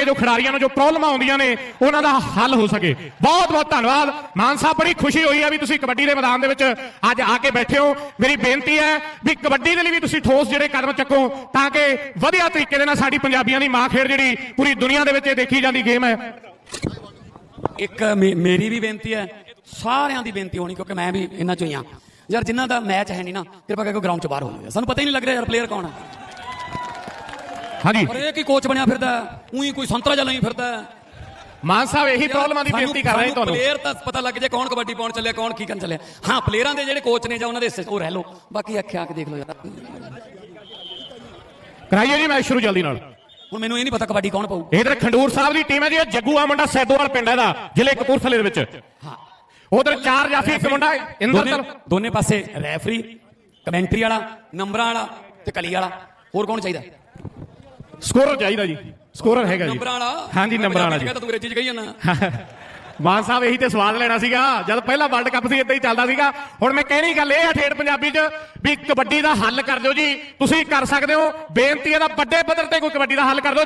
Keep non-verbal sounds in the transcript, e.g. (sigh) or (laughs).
ਕਿ ਜੋ ਖਿਡਾਰੀਆਂ ਨੂੰ ਜੋ ਪ੍ਰੋਬਲਮਾਂ ਆਉਂਦੀਆਂ ਨੇ, ਉਹਨਾਂ ਦਾ ਹੱਲ ਹੋ ਸਕੇ। ਬਹੁਤ ਬਹੁਤ ਧੰਨਵਾਦ। ਮਾਨ ਸਾਹਿਬ, ਬੜੀ ਖੁਸ਼ੀ ਹੋਈ ਹੈ ਵੀ ਤੁਸੀਂ ਕਬੱਡੀ ਦੇ ਮੈਦਾਨ ਦੇ ਵਿੱਚ ਅੱਜ ਆ ਕੇ ਬੈਠੇ ਹੋ। ਮੇਰੀ ਬੇਨਤੀ ਹੈ ਵੀ ਕਬੱਡੀ ਦੇ ਲਈ ਵੀ ਤੁਸੀਂ ਠੋਸ ਜਿਹੜੇ ਕਦਮ ਚੱਕੋ, ਤਾਂ ਕਿ ਵਧੀਆ ਤਰੀਕੇ ਦੇ ਨਾਲ ਸਾਡੀ ਪੰਜਾਬੀਆਂ ਦੀ ਮਾਂ ਖੇਡ ਜਿਹੜੀ ਪੂਰੀ ਦੁਨੀਆ ਦੇ ਵਿੱਚ ਇਹ ਦੇਖੀ ਜਾਂਦੀ ਗੇਮ ਹੈ। ਇੱਕ ਮੇਰੀ ਵੀ ਬੇਨਤੀ ਹੈ, ਸਾਰਿਆਂ ਦੀ ਬੇਨਤੀ ਹੋਣੀ, ਕਿਉਂਕਿ ਮੈਂ ਵੀ ਇਹਨਾਂ ਚੋਂ ਹੀ ਆ ਯਾਰ, ਜਿਨ੍ਹਾਂ ਦਾ ਮੈਚ ਹੈ ਨਹੀਂ ਨਾ, ਕਿਰਪਾ ਕਰਕੇ ਗਰਾਊਂਡ 'ਚ ਬਾਹਰ ਹੋ ਜਾਓ ਸਾਨੂੰ ਪਤਾ ਹੀ ਨਹੀਂ ਲੱਗ ਰਿਹਾ ਯਾਰ ਪਲੇਅਰ ਕੌਣ ਹੈ। ਹਾਂਜੀ। ਪਰ ਇਹ ਕੀ ਕੋਚ ਬਣਿਆ ਫਿਰਦਾ ਉਹੀ ਕੋਈ ਸੰਤਰਾ ਜਿਹਾ ਲਈ ਫਿਰਦਾ। ਮਾਨ ਸਾਹਿਬ ਇਹੀ ਪ੍ਰੋਬਲਮਾਂ ਦੀ ਬੇਨਤੀ ਕਰ ਰਹੇ ਤੁਹਾਨੂੰ। ਪਲੇਅਰ ਤਾਂ ਪਤਾ ਲੱਗ ਜੇ ਕੌਣ ਕਬੱਡੀ ਪਾਉਣ ਚੱਲਿਆ ਕੌਣ ਕੀ ਕਰਨ ਚੱਲਿਆ। ਹਾਂ ਪਲੇਅਰਾਂ ਦੇ ਜਿਹੜੇ ਕੋਚ ਨੇ ਜਾਂ ਉਹਨਾਂ ਦੇ ਉਹ ਰਹਿ ਲਓ। ਬਾਕੀ ਅੱਖਿਆ ਕੇ ਦੇਖ ਲਓ ਯਾਰ। ਕਰਾਈਏ ਜੀ ਮੈਚ ਸ਼ੁਰੂ ਜਲਦੀ ਨਾਲ। ਹੁਣ ਮੈਨੂੰ ਇਹ ਨਹੀਂ ਪਤਾ ਕਬੱਡੀ ਕੌਣ ਪਾਊ। ਇਧਰ ਖੰਡੂਰ ਸਾਹਿਬ ਦੀ ਟੀਮ ਹੈ ਜੀ ਜੱਗੂ ਆ ਮੁੰਡਾ ਸੈਦੋਵਾਲ ਪਿੰਡ ਹੈ ਦਾ ਜ਼ਿਲ੍ਹੇ ਕਪੂਰਥਲੇ ਦੇ ਵਿੱਚ। ਹਾਂ। ਉਧਰ ਚਾਰ ਜਾਫੀ ਇੱਕ ਮੁੰਡਾ ਇੰਦਰ ਦੋਨੇ ਦੋਨੇ ਪਾਸੇ ਰੈਫਰੀ ਕਮੈਂਟਰੀ ਵਾਲਾ ਨੰਬਰਾਂ ਵਾਲਾ ਤੇ ਕਲੀ ਵਾਲਾ। ਹੋਰ ਕੌਣ ਚਾਹੀਦਾ? ਸਕੋਰਰ ਚਾਹੀਦਾ ਜੀ। ਸਕੋਰਰ ਹੈਗਾ ਜੀ। ਨੰਬਰਾਂ ਵਾਲਾ। ਹਾਂਜੀ ਨੰਬਰਾਂ ਵਾਲਾ ਜੀ। ਤੂੰ ਅੰਗਰੇਜ਼ੀ ਚ ਕਹੀ ਜਾਂਦਾ। (laughs) ਮਾਨ ਸਾਹਿਬ ਇਹੀ ਤੇ ਸਵਾਦ ਲੈਣਾ ਸੀਗਾ। ਜਦ ਪਹਿਲਾ ਵਰਲਡ ਕੱਪ ਸੀ ਇਦਾਂ ਹੀ ਚੱਲਦਾ ਸੀਗਾ। ਹੁਣ ਮੈਂ ਕਹਿਣੀ ਗੱਲ ਇਹ ਆ ਠੇਠ ਪੰਜਾਬੀ 'ਚ ਵੀ ਕਬੱਡੀ ਦਾ ਹੱਲ ਕਰ ਦਿਓ ਜੀ। ਤੁਸੀਂ ਕਰ ਸਕਦੇ ਹੋ। ਬੇਨਤੀ ਹੈ ਦਾ ਵੱਡੇ ਪੱਧਰ ਤੇ ਕੋਈ ਕਬੱਡੀ ਦਾ ਹੱਲ ਕਰ ਦਿਓ।